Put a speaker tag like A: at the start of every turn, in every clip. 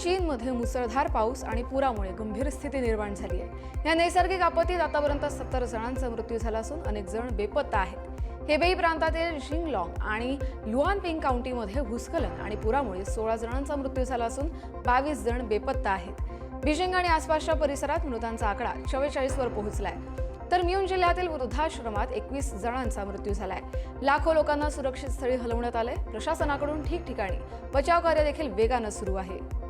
A: चीनमध्ये मुसळधार पाऊस आणि पुरामुळे गंभीर स्थिती निर्माण झाली आहे. या नैसर्गिक आपत्तीत आतापर्यंत सत्तर जणांचा मृत्यू झाला असून अनेक जण बेपत्ता आहेत. हेबेई प्रांतातील शिंगलॉंग आणि लुआनपिंग काउंटीमध्ये भूस्खलन आणि पुरामुळे सोळा जणांचा मृत्यू झाला असून बावीस जण बेपत्ता आहेत. बीजिंग आणि आसपासच्या परिसरात मृतांचा आकडा चव्वेचाळीसवर पोहोचला पोहोचलाय. तर म्यून जिल्ह्यातील वृद्धाश्रमात एकवीस जणांचा मृत्यू झालाय. लाखो लोकांना सुरक्षित स्थळी हलवण्यात आलंय. प्रशासनाकडून ठिकठिकाणी बचाव कार्य देखील वेगानं सुरू आहे.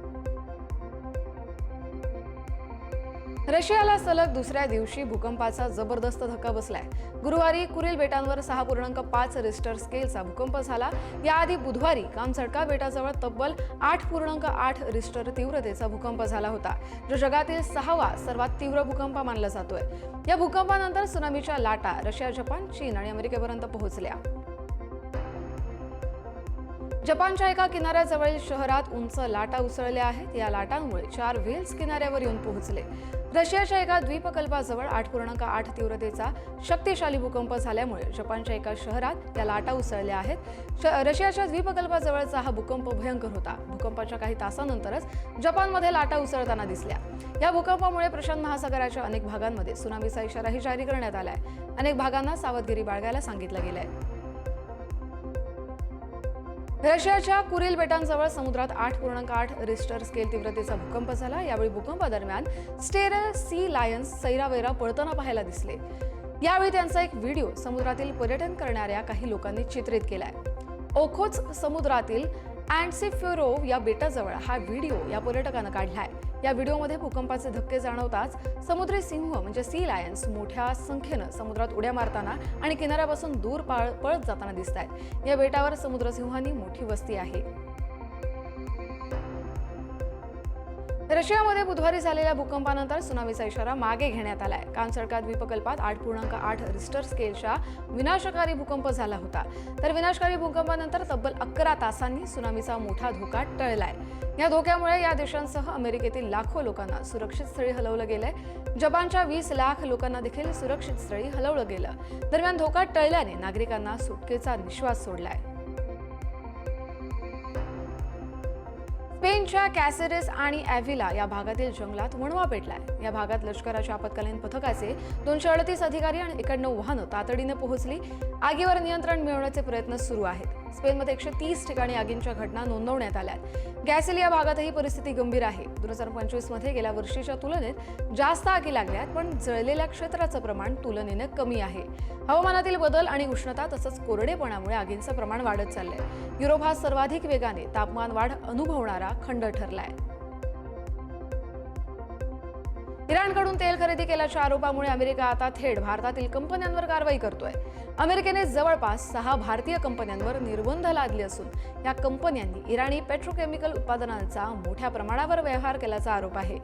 A: रशियाला सलग दुसऱ्या दिवशी भूकंपाचा जबरदस्त धक्का बसलाय. गुरुवारी कुरील बेटांवर सहा पूर्णांक पाच रिस्टर स्केलचा भूकंप झाला. याआधी बुधवारी कामसडका बेटाजवळ तब्बल आठ पूर्णांक आठ रिस्टर तीव्रतेचा भूकंप झाला होता. जो जगातील सहावा सर्वात तीव्र भूकंप मानला जातोय. या भूकंपानंतर सुनामीच्या लाटा रशिया जपान चीन आणि अमेरिकेपर्यंत पोहोचल्या. जपानच्या एका किनाऱ्याजवळील शहरात उंच लाटा उसळल्या आहेत. या लाटांमुळे चार व्हेल्स किनाऱ्यावर येऊन पोहोचले. रशियाच्या एका द्वीपकल्पाजवळ आठ पूर्णांक आठ तीव्रतेचा शक्तिशाली भूकंप झाल्यामुळे जपानच्या एका शहरात या लाटा उसळल्या आहेत. श- रशियाच्या द्वीपकल्पाजवळचा हा भूकंप भयंकर होता. भूकंपाच्या काही तासानंतरच जपानमध्ये लाटा उसळताना दिसल्या. या भूकंपामुळे प्रशांत महासागराच्या अनेक भागांमध्ये सुनामीचा इशाराही जारी करण्यात आलाय. अनेक भागांना सावधगिरी बाळगायला सांगितलं गेलंय. रशियाच्या कुरील बेटांजवळ समुद्रात आठ पूर्णांक आठ रिस्टर स्केल तीव्रतेचा भूकंप झाला. यावेळी भूकंपादरम्यान स्टेरल सी लायन्स सैरावैरा पळताना पाहायला दिसले. यावेळी त्यांचा एक व्हिडिओ समुद्रातील पर्यटन करणाऱ्या काही लोकांनी चित्रित केलाय. ओखोच समुद्रातील अँडसिफ्युरोव या बेटाजवळ हा व्हिडिओ या पर्यटकानं काढलाय. या व्हिडिओमध्ये भूकंपाचे धक्के जाणवताच समुद्री सिंह म्हणजे सी लायन्स मोठ्या संख्येनं समुद्रात उड्या मारताना आणि किनाऱ्यापासून दूर पाळ पळत जाताना दिसत आहेत या बेटावर समुद्रसिंहांनी मोठी वस्ती आहे. रशियामध्ये बुधवारी झालेल्या भूकंपानंतर सुनामीचा इशारा मागे घेण्यात आला आहे कानसडका द्वीपकल्पात आठ पूर्णांक आठ रिस्टर स्केलच्या विनाशकारी भूकंप झाला होता. तर विनाशकारी भूकंपानंतर तब्बल अकरा तासांनी सुनामीचा मोठा धोका टळलाय. या धोक्यामुळे या देशांसह अमेरिकेतील लाखो लोकांना सुरक्षित स्थळी हलवलं गेलंय. जपानच्या वीस लाख लोकांना देखील सुरक्षित स्थळी हलवलं गेलं. दरम्यान धोका टळल्याने नागरिकांना सुटकेचा निश्वास सोडलाय. स्पेनच्या कॅसेरेस आणि ॲव्हिला या भागातील जंगलात वणवा पेटलाय. या भागात लष्कराच्या आपत्कालीन पथकाचे दोनशे अडतीस अधिकारी आणि एकाण्णव वाहनं तातडीने पोहोचली. आगीवर नियंत्रण मिळवण्याचे प्रयत्न सुरू आहेत. स्पेनमध्ये एकशे तीस ठिकाणी आगींच्या घटना नोंदवण्यात आल्या गॅसेल या भागातही परिस्थिती गंभीर आहे. दोन हजार पंचवीसमध्ये गेल्या वर्षीच्या तुलनेत जास्त आगी लागल्यात पण जळलेल्या क्षेत्राचं प्रमाण तुलनेनं कमी आहे. हवामानातील बदल आणि उष्णता तसंच कोरडेपणामुळे आगींचं प्रमाण वाढत चाललंय. युरोप हा सर्वाधिक वेगाने तापमान वाढ अनुभवणारा खंड ठरलाय. इराणकडून तेल खरेदी केल्याच्या आरोपामुळे अमेरिका आता थेट भारतातील कंपन्यांवर कारवाई करतोय. अमेरिकेने जवळपास सहा भारतीय कंपन्यांवर निर्बंध लादले असून या कंपन्यांनी इराणी पेट्रोकेमिकल उत्पादनांचा मोठ्या प्रमाणावर व्यवहार केल्याचा आरोप आहे.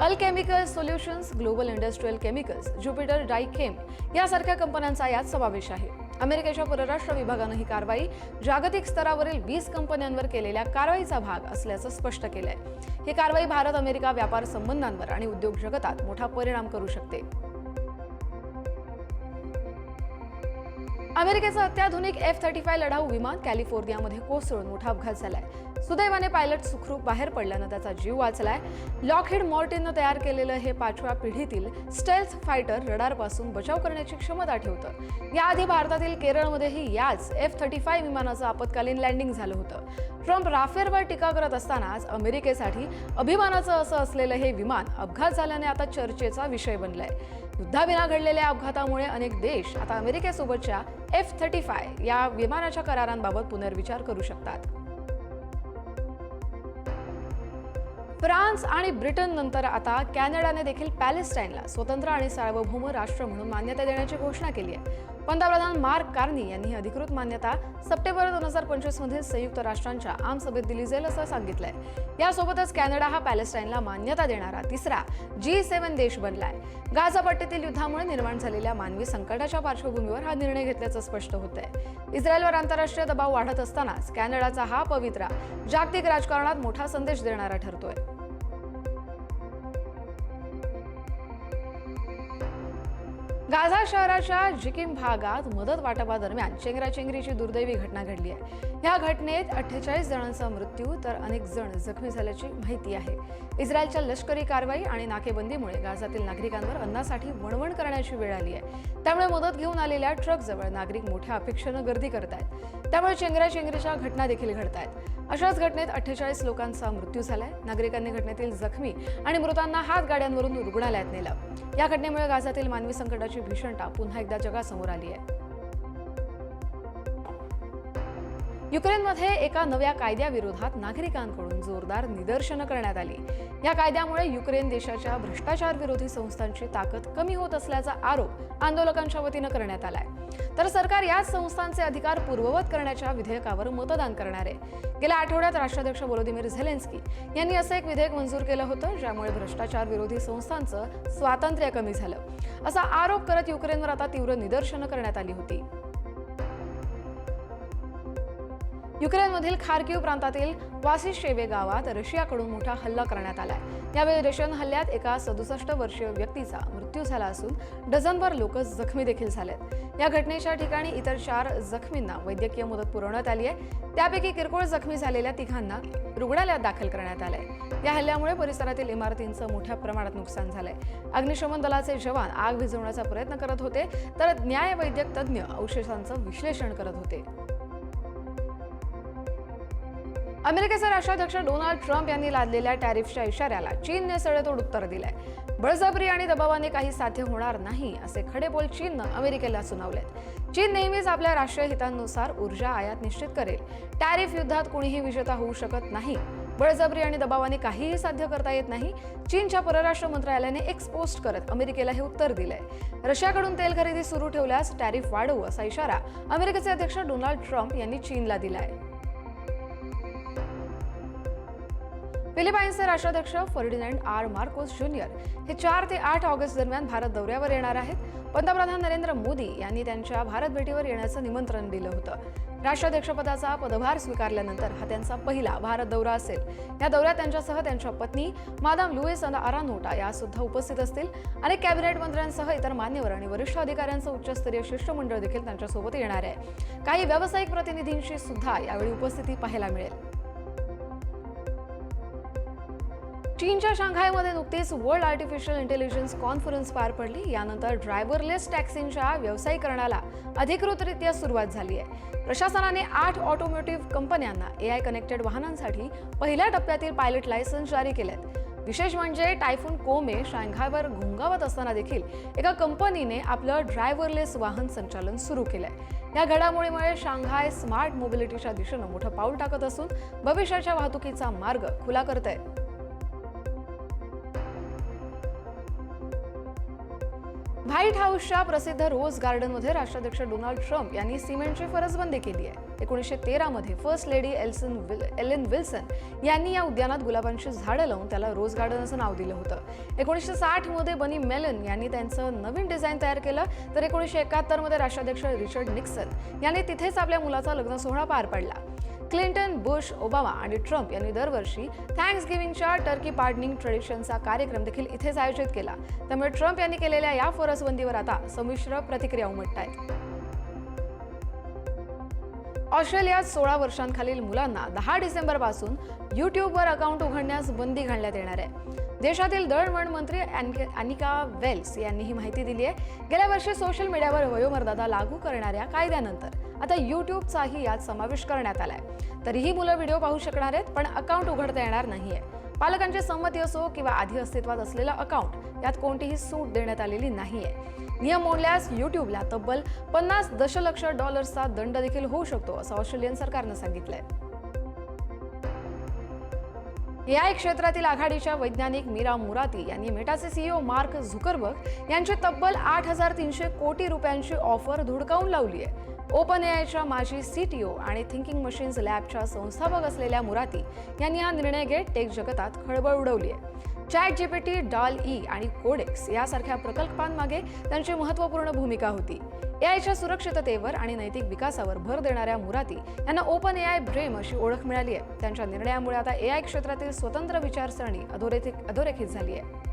A: Al chemical solutions global industrial chemicals Jupiter Dyechem यासारख्या कंपन्यांचा यात समावेश आहे. अमेरिकेच्या परराष्ट्र विभागानं ही कारवाई जागतिक स्तरावरील वीस कंपन्यांवर केलेल्या कारवाईचा भाग असल्याचं स्पष्ट केलंय. ही कारवाई भारत अमेरिका व्यापार संबंधांवर आणि उद्योग जगतात मोठा परिणाम करू शकते. अमेरिकेचं अत्याधुनिक एफ थर्टी फाय लढाऊ विमान कॅलिफोर्नियामध्ये कोसळून मोठा अपघात झालाय. सुदैवाने पायलट सुखरूप बाहेर पडल्यानं त्याचा जीव वाचलाय. लॉकहीड मॉर्टिननं तयार केलेलं हे पाचव्या पिढीतील स्टेल्थ फायटर रडारपासून बचाव करण्याची क्षमता ठेवतं. याआधी भारतातील केरळमध्येही याच एफ थर्टी फाय विमानाचं आपत्कालीन लँडिंग झालं होतं. ट्रम्प राफेलवर टीका करत असतानाच अमेरिकेसाठी अभिमानाचं असं असलेलं हे विमान अपघात झाल्याने आता चर्चेचा विषय बनलाय. युद्धाविना घडलेल्या अपघातामुळे अनेक देश आता अमेरिकेसोबतच्या एफ थर्टी फाय या विमानाच्या करारांबाबत पुनर्विचार करू शकतात. फ्रान्स आणि ब्रिटन नंतर आता कॅनडाने देखील पॅलेस्टाईनला स्वतंत्र आणि सार्वभौम राष्ट्र म्हणून मान्यता देण्याची घोषणा केली आहे. पंतप्रधान मार्क कार्नी यांनी ही अधिकृत मान्यता सप्टेंबर दोन हजार पंचवीसमध्ये संयुक्त राष्ट्रांच्या आमसभेत दिली जाईल असं सांगितलंय. यासोबतच कॅनडा हा पॅलेस्टाईनला मान्यता देणारा तिसरा जी सेव्हन देश बनलाय. गाझा पट्टीतील युद्धामुळे निर्माण झालेल्या मानवी संकटाच्या पार्श्वभूमीवर हा निर्णय घेतल्याचं स्पष्ट होत आहे इस्रायलवर आंतरराष्ट्रीय दबाव वाढत असतानाच कॅनडाचा हा पवित्रा जागतिक राजकारणात मोठा संदेश देणारा ठरतोय. गाझा शहराच्या जिकिम भागात मदत वाटपादरम्यान चेंगराचेंगरीची दुर्दैवी घटना घडली आहे. या घटनेत अठ्ठेचाळीस जणांचा मृत्यू तर अनेक जण जखमी झाल्याची माहिती आहे. इस्रायलच्या लष्करी कारवाई आणि नाकेबंदीमुळे गाझातील नागरिकांवर अन्नासाठी वणवण करण्याची वेळ आली आहे. त्यामुळे मदत घेऊन आलेल्या ट्रकजवळ नागरिक मोठ्या अपेक्षेनं गर्दी करत आहेत. त्यामुळे चेंगराचेंगरीच्या घटना देखील घडत आहेत. अशाच घटनेत अठ्ठेचाळीस लोकांचा मृत्यू झालाय. नागरिकांनी घटनेतील जखमी आणि मृतांना हात गाड्यांवरून रुग्णालयात नेलं. या घटनेमुळे गाझातील मानवी संकटाची भीषणता पुन्हा एकदा जगासमोर आली आहे. युक्रेनमध्ये एका नव्या कायद्याविरोधात नागरिकांकडून जोरदार निदर्शनं करण्यात आली. या कायद्यामुळे युक्रेन देशाच्या भ्रष्टाचार विरोधी संस्थांची ताकद कमी होत असल्याचा आरोप आंदोलकांच्या वतीनं करण्यात आलाय. तर सरकार याच संस्थांचे अधिकार पूर्ववत करण्याच्या विधेयकावर मतदान करणार आहे. गेल्या आठवड्यात राष्ट्राध्यक्ष व्लोदिमीर झेलेन्स्की यांनी असं एक विधेयक मंजूर केलं होतं ज्यामुळे भ्रष्टाचार विरोधी संस्थांचं स्वातंत्र्य कमी झालं. असा आरोप करत युक्रेनवर आता तीव्र निदर्शनं करण्यात आली होती. युक्रेनमधील खारकीव प्रांतातील वासिशेवे गावात रशियाकडून मोठा हल्ला करण्यात आलाय. यावेळी रशियन हल्ल्यात एका सदुसष्ट वर्षीय व्यक्तीचा मृत्यू झाला असून डझनभर लोक जखमी देखील झालेत. या घटनेच्या ठिकाणी इतर चार जखमींना वैद्यकीय मदत पुरवण्यात आली आहे. त्यापैकी किरकोळ जखमी झालेल्या तिघांना रुग्णालयात दाखल करण्यात आलंय. या हल्ल्यामुळे परिसरातील इमारतींचं मोठ्या प्रमाणात नुकसान झालंय. अग्निशमन दलाचे जवान आग विझवण्याचा प्रयत्न करत होते तर न्यायवैद्यक तज्ज्ञ अवशेषांचं विश्लेषण करत होते. अमेरिकेचे राष्ट्राध्यक्ष डोनाल्ड ट्रम्प यांनी लादलेल्या टॅरिफच्या इशाऱ्याला चीनने सडेतोड उत्तर दिलंय. बळजबरी आणि दबावाने काही साध्य होणार नाही असे खडे बोल चीननं अमेरिकेला सुनावलेत. चीन नेहमीच आपल्या राष्ट्रीय हितांनुसार ऊर्जा आयात निश्चित करेल. टॅरिफ युद्धात कुणीही विजेता होऊ शकत नाही. बळजबरी आणि दबावाने काहीही साध्य करता येत नाही. चीनच्या परराष्ट्र मंत्रालयाने एक पोस्ट करत अमेरिकेला हे उत्तर दिलंय. रशियाकडून तेल खरेदी सुरू ठेवल्यास टॅरिफ वाढवू असा इशारा अमेरिकेचे अध्यक्ष डोनाल्ड ट्रम्प यांनी चीनला दिलाय. फिलिपाईन्सचे राष्ट्राध्यक्ष फर्डिनँड आर मार्कोस ज्युनियर हे चार ते आठ ऑगस्ट दरम्यान भारत दौऱ्यावर येणार आहेत. पंतप्रधान नरेंद्र मोदी यांनी त्यांच्या भारत भेटीवर येण्याचं निमंत्रण दिलं होतं. राष्ट्राध्यक्षपदाचा पदभार स्वीकारल्यानंतर हा त्यांचा पहिला भारत दौरा असेल. या दौऱ्यात त्यांच्यासह त्यांच्या पत्नी मादाम लुईस आरानोटा या सुद्धा उपस्थित असतील. अनेक कॅबिनेट मंत्र्यांसह इतर मान्यवर आणि वरिष्ठ अधिकाऱ्यांचं उच्चस्तरीय शिष्टमंडळ देखील त्यांच्यासोबत येणार आहे. काही व्यावसायिक प्रतिनिधींची सुद्धा यावेळी उपस्थिती पाहायला मिळेल. चीनच्या शांघायमध्ये नुकतीच वर्ल्ड आर्टिफिशियल इंटेलिजन्स कॉन्फरन्स पार पडली. यानंतर ड्रायव्हरलेस टॅक्सींच्या व्यवसायीकरणाला अधिकृतरित्या सुरुवात झाली आहे. प्रशासनाने आठ ऑटोमोटिव्ह कंपन्यांना ए आय कनेक्टेड वाहनांसाठी पहिल्या टप्प्यातील पायलट लायसन्स जारी केलेत. विशेष म्हणजे टायफून कोमे शांघायवर घोंगावत असताना देखील एका कंपनीने आपलं ड्रायव्हरलेस वाहन संचालन सुरू केलंय. या घडामोडीमुळे शांघाय स्मार्ट मोबिलिटीच्या दिशेनं मोठं पाऊल टाकत असून भविष्याच्या वाहतुकीचा मार्ग खुला करत आहे व्हाईट हाऊसच्या प्रसिद्ध रोज गार्डनमध्ये राष्ट्राध्यक्ष डोनाल्ड ट्रम्प यांनी सिमेंटची फरसबंदी केली आहे. एकोणीसशे तेरामध्ये फर्स्ट लेडी एल्सन विल एलेन विल्सन यांनी या उद्यानात गुलाबांची झाडं लावून त्याला रोज गार्डन असं नाव दिलं होतं. एकोणीसशे साठमध्ये बनी मेलन यांनी त्यांचं नवीन डिझाईन तयार केलं. तर एकोणीसशे एकाहत्तरमध्ये राष्ट्राध्यक्ष रिचर्ड निक्सन यांनी तिथेच आपल्या मुलाचा लग्न सोहळा पार पडला. क्लिंटन बुश ओबामा आणि ट्रम्प यांनी दरवर्षी थँक्स गिव्हिंगच्या टर्की पार्डनिंग ट्रेडिशनचा कार्यक्रम देखील इथेच आयोजित केला. त्यामुळे ट्रम्प यांनी केलेल्या या फरसबंदीवर आता संमिश्र प्रतिक्रिया उमटत आहेत. ऑस्ट्रेलियात सोळा वर्षांखालील मुलांना दहा डिसेंबरपासून युट्यूबवर अकाउंट उघडण्यास बंदी घालण्यात येणार आहे. देशातील दळणवळण मंत्री अनिका वेल्स यांनी ही माहिती दिली आहे. गेल्या वर्षी सोशल मीडियावर वयोमर्यादा लागू करणाऱ्या कायद्यानंतर आता युट्यूबचाही यात समावेश करण्यात आलाय. तरीही मुलं व्हिडिओ पाहू शकणार आहेत पण अकाउंट उघडता येणार नाहीये. पालकांची संमती असो किंवा आधी अस्तित्वात असलेलं अकाउंट यात कोणतीही सूट देण्यात आलेली नाहीये. नियम मोडल्यास युट्यूबला तब्बल पन्नास दशलक्ष डॉलर्सचा दंड देखील होऊ शकतो असं ऑस्ट्रेलियन सरकारनं सांगितलंय. या क्षेत्रातील आघाडीच्या वैज्ञानिक मीरा मुराती यांनी मेटाचे सीईओ मार्क झुकरबर्ग यांची तब्बल आठ हजार तीनशे कोटी रुपयांची ऑफर धुडकावून लावली आहे. ओपन एआयच्या माजी सीटीओ आणि थिंकिंग मशीन्स लॅबच्या संस्थापक असलेल्या मुराती यांनी हा निर्णय घेत टेक जगतात खळबळ उडवली आहे. चॅट जीपीटी डॉल ई आणि कोडेक्स यासारख्या प्रकल्पांमागे त्यांची महत्त्वपूर्ण भूमिका होती. एआयच्या सुरक्षिततेवर आणि नैतिक विकासावर भर देणाऱ्या मुराती यांना ओपन एआय ब्रेम अशी ओळख मिळाली आहे. त्यांच्या निर्णयामुळे आता एआय क्षेत्रातील स्वतंत्र विचारसरणी अधोरेखित अधोरेखित झाली आहे.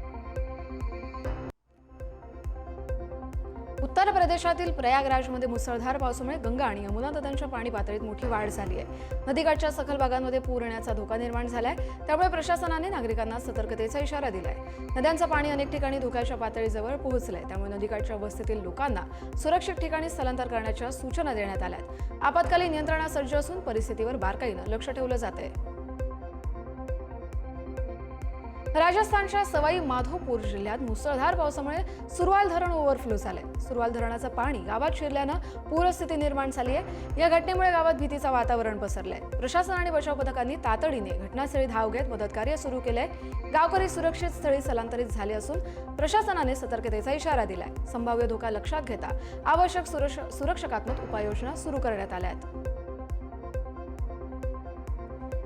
A: उत्तर प्रदेशातील प्रयागराजमध्ये मुसळधार पावसामुळे गंगा आणि यमुना नद्यांच्या पाणी पातळीत मोठी वाढ झाली आहे. नदीकाठच्या सखल भागांमध्ये पूर येण्याचा धोका निर्माण झालाय. त्यामुळे प्रशासनाने नागरिकांना सतर्कतेचा इशारा दिलाय. नद्यांचं पाणी अनेक ठिकाणी धोक्याच्या पातळीजवळ पोहोचलंय. त्यामुळे नदीकाठच्या वस्तीतील लोकांना सुरक्षित ठिकाणी स्थलांतर करण्याच्या सूचना देण्यात आल्यात. आपत्कालीन यंत्रणा सज्ज असून परिस्थितीवर बारकाईनं लक्ष ठेवलं जात आहे राजस्थानच्या सवाई माधोपूर जिल्ह्यात मुसळधार पावसामुळे सुरवाल धरण ओव्हरफ्लो झाले. सुरवाल धरणाचं पाणी गावात शिरल्यानं पूरस्थिती निर्माण झाली आहे. या घटनेमुळे गावात भीतीचं वातावरण पसरलंय. प्रशासन आणि बचाव पथकांनी तातडीने घटनास्थळी धाव घेत मदतकार्य सुरू केलंय. गावकरी सुरक्षित स्थळी स्थलांतरित झाले असून प्रशासनाने सतर्कतेचा इशारा दिलाय. संभाव्य धोका लक्षात घेता आवश्यक सुरक्ष- सुरक्षात्मक उपाययोजना सुरू करण्यात आल्या आहेत.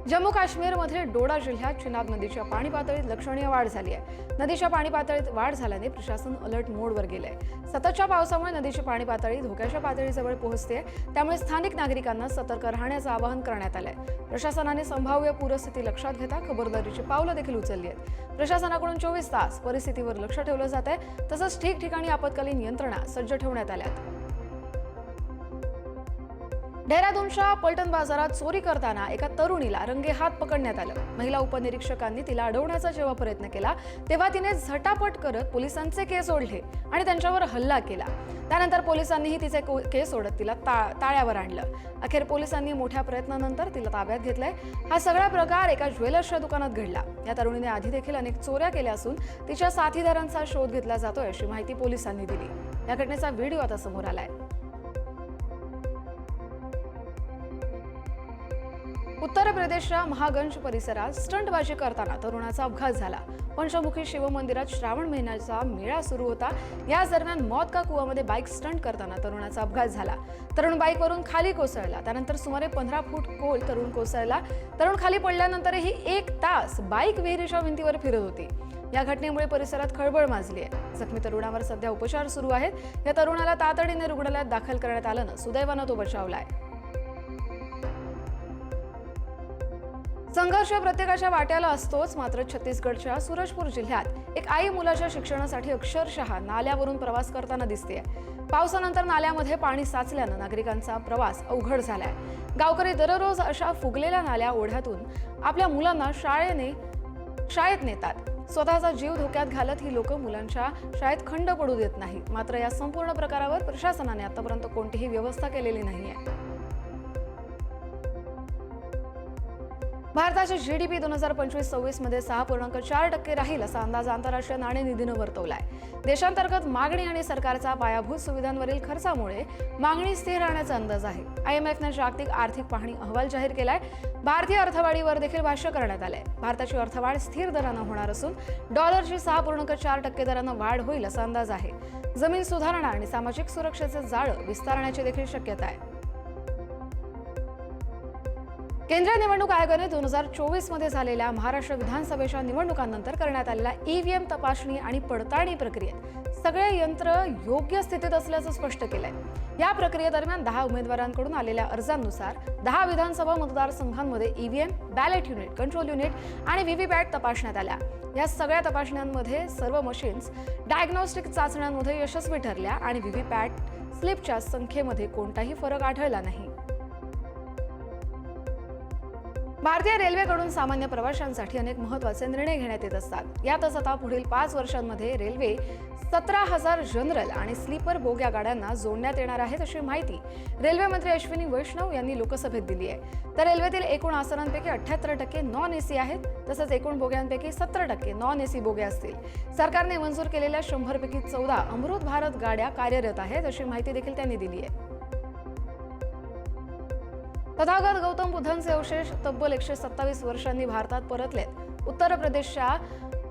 A: जम्मू काश्मीरमध्ये डोडा जिल्ह्यात चिनाब नदीच्या पाणी पातळीत लक्षणीय वाढ झाली आहे. नदीच्या पाणी पातळीत वाढ झाल्याने प्रशासन अलर्ट मोडवर गेलंय. सततच्या पावसामुळे नदीची पाणी पातळी धोक्याच्या पातळीजवळ पोहोचते. त्यामुळे स्थानिक नागरिकांना सतर्क राहण्याचं आवाहन करण्यात आलंय. प्रशासनाने संभाव्य पूरस्थिती लक्षात घेता खबरदारीची पावलं देखील उचलली आहेत. प्रशासनाकडून चोवीस तास परिस्थितीवर लक्ष ठेवलं जात आहे तसंच ठिकठिकाणी आपत्कालीन यंत्रणा सज्ज ठेवण्यात आल्यात डेहराडूनच्या पलटण बाजारात चोरी करताना एका तरुणीला रंगेहात पकडण्यात आलं. महिला उपनिरीक्षकांनी तिला अडवण्याचा जेव्हा प्रयत्न केला तेव्हा तिने झटापट करत पोलिसांचे केस ओढले आणि त्यांच्यावर हल्ला केला. त्यानंतर पोलिसांनीही तिचे को- केस ओढत तिला ता- ताळ्यावर आणलं. अखेर पोलिसांनी मोठ्या प्रयत्नानंतर तिला ताब्यात घेतलंय. हा सगळा प्रकार एका ज्वेलर्सच्या दुकानात घडला. या तरुणीने आधी देखील अनेक चोऱ्या केल्या असून तिच्या साथीदारांचा शोध घेतला जातोय अशी माहिती पोलिसांनी दिली. या घटनेचा व्हिडिओ आता समोर आलाय. उत्तर प्रदेशच्या महागंज परिसरात स्टंटबाजी करताना तरुणाचा अपघात झाला. पंचमुखी शिवमंदिरात श्रावण महिन्याचा मेळा सुरू होता. याच दरम्यान मौत का कुवामध्ये बाईक स्टंट करताना तरुणाचा अपघात झाला. तरुण बाईकवरून खाली कोसळला. त्यानंतर सुमारे पंधरा फूट खोल तरुण कोसळला. तरुण खाली पडल्यानंतरही एक तास बाईक विहिरीच्या भिंतीवर फिरत होती. या घटनेमुळे परिसरात खळबळ माजली आहे. जखमी तरुणावर सध्या उपचार सुरू आहेत. या तरुणाला तातडीने रुग्णालयात दाखल करण्यात आल्यानं सुदैवानं तो बचावला आहे. संघर्ष प्रत्येकाच्या वाट्याला असतोच मात्र छत्तीसगडच्या सूरजपूर जिल्ह्यात एक आई मुलाच्या शिक्षणासाठी अक्षरशः नाल्यावरून प्रवास करताना दिसते पावसानंतर नाल्यामध्ये पाणी साचल्यानं नागरिकांचा प्रवास अवघड झालाय. गावकरी दररोज अशा फुगलेल्या नाल्या ओढ्यातून आपल्या मुलांना शाळेने शाळेत नेतात. स्वतःचा जीव धोक्यात घालत ही लोक मुलांच्या शाळेत खंड पडू देत नाहीत. मात्र या संपूर्ण प्रकारावर प्रशासनाने आतापर्यंत कोणतीही व्यवस्था केलेली नाहीये. भारताची पी दोन हजार पंचवीस सव्वीसमध्ये सहा पूर्णांक चार टक्के राहील असा अंदाज आंतरराष्ट्रीय नाणेनिधीनं वर्तवलाय. देशांतर्गत मागणी आणि सरकारचा पायाभूत सुविधांवरील खर्चामुळे मागणी स्थिर राहण्याचा अंदाज आहे. आय एम एफनं जागतिक आर्थिक पाहणी अहवाल जाहीर केलाय. भारतीय अर्थवाढीवर देखील भाष्य करण्यात आलंय. भारताची अर्थवाढ स्थिर दरानं होणार असून डॉलरची सहा पूर्णांक चार टक्के दरानं वाढ होईल असा अंदाज आहे. जमीन सुधारणा आणि सामाजिक सुरक्षेचे जाळं विस्तारण्याची देखील शक्यता आहे. केंद्रीय निवडणूक आयोगाने दोन हजार चोवीसमध्ये झालेल्या महाराष्ट्र विधानसभेच्या निवडणुकांनंतर करण्यात आलेल्या ईव्हीएम तपासणी आणि पडताळणी प्रक्रियेत सगळे यंत्र योग्य स्थितीत असल्याचं स्पष्ट केलंय. या प्रक्रियेदरम्यान दहा उमेदवारांकडून आलेल्या अर्जांनुसार दहा विधानसभा मतदारसंघांमध्ये EVM ballot unit control unit आणि व्हीव्हीपॅट तपासण्यात आल्या. या सगळ्या तपासण्यांमध्ये सर्व मशीन्स डायग्नॉस्टिक चाचण्यांमध्ये यशस्वी ठरल्या आणि व्हीव्हीपॅट स्लिपच्या संख्येमध्ये कोणताही फरक आढळला नाही. भारतीय रेल्वेकडून सामान्य प्रवाशांसाठी अनेक महत्त्वाचे निर्णय घेण्यात येत असतात. यातच आता पुढील पाच वर्षांमध्ये रेल्वे सतरा हजार जनरल आणि स्लीपर बोग्या गाड्यांना जोडण्यात येणार आहेत अशी माहिती रेल्वे मंत्री अश्विनी वैष्णव यांनी लोकसभेत दिली आहे. तर रेल्वेतील एकूण आसनांपैकी अठ्याहत्तर टक्के नॉन एसी आहेत तसंच एकूण बोग्यांपैकी सत्तर टक्के नॉन एसी बोग्या असतील. सरकारने मंजूर केलेल्या शंभरपैकी चौदा अमृत भारत गाड्या कार्यरत आहेत अशी माहिती देखील त्यांनी दिली आहे. तथागत गौतम बुद्धांचे अवशेष तब्बल एकशे सत्तावीस वर्षांनी भारतात परतलेत. उत्तर प्रदेशच्या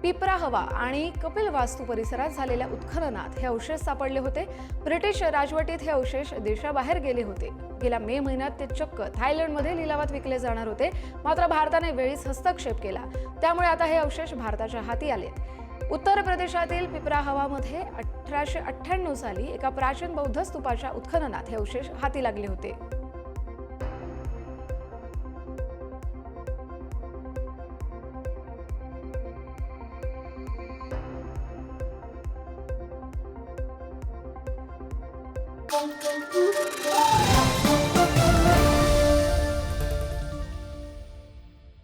A: पिपरा हवा आणि कपिल वास्तू परिसरात झालेल्या उत्खननात हे अवशेष सापडले होते. ब्रिटिश राजवटीत हे अवशेष देशाबाहेर गेले होते. गेल्या मे महिन्यात ते चक्क थायलंडमध्ये लिलावात विकले जाणार होते. मात्र भारताने वेळीच हस्तक्षेप केला. त्यामुळे आता हे अवशेष भारताच्या हाती आलेत. उत्तर प्रदेशातील पिपरा हवामध्ये अठराशे अठ्ठ्याण्णव साली एका प्राचीन बौद्ध स्तूपाच्या उत्खननात हे अवशेष हाती लागले होते.